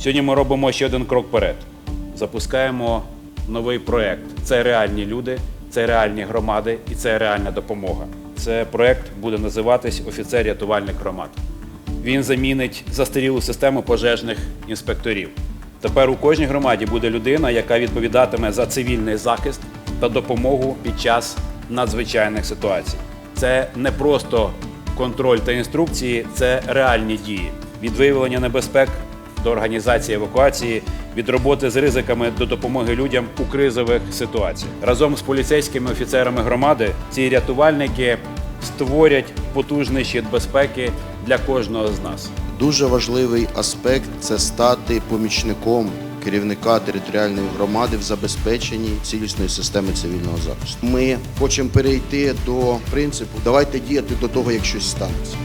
Сьогодні ми робимо ще один крок вперед. Запускаємо новий проект. Це реальні люди, це реальні громади і це реальна допомога. Це проект буде називатись Офіцер рятувальник громад. Він замінить застарілу систему пожежних інспекторів. Тепер у кожній громаді буде людина, яка відповідатиме за цивільний захист та допомогу під час надзвичайних ситуацій. Це не просто контроль та інструкції, це реальні дії від виявлення небезпек до організації евакуації, від роботи з ризиками до допомоги людям у кризових ситуаціях. Разом з поліцейськими офіцерами громади ці рятувальники створять потужний щит безпеки для кожного з нас. Дуже важливий аспект це стати помічником керівника територіальної громади в забезпеченні цілісної системи цивільного захисту. Ми хочемо перейти до принципу давайте діяти до того, як щось станеться.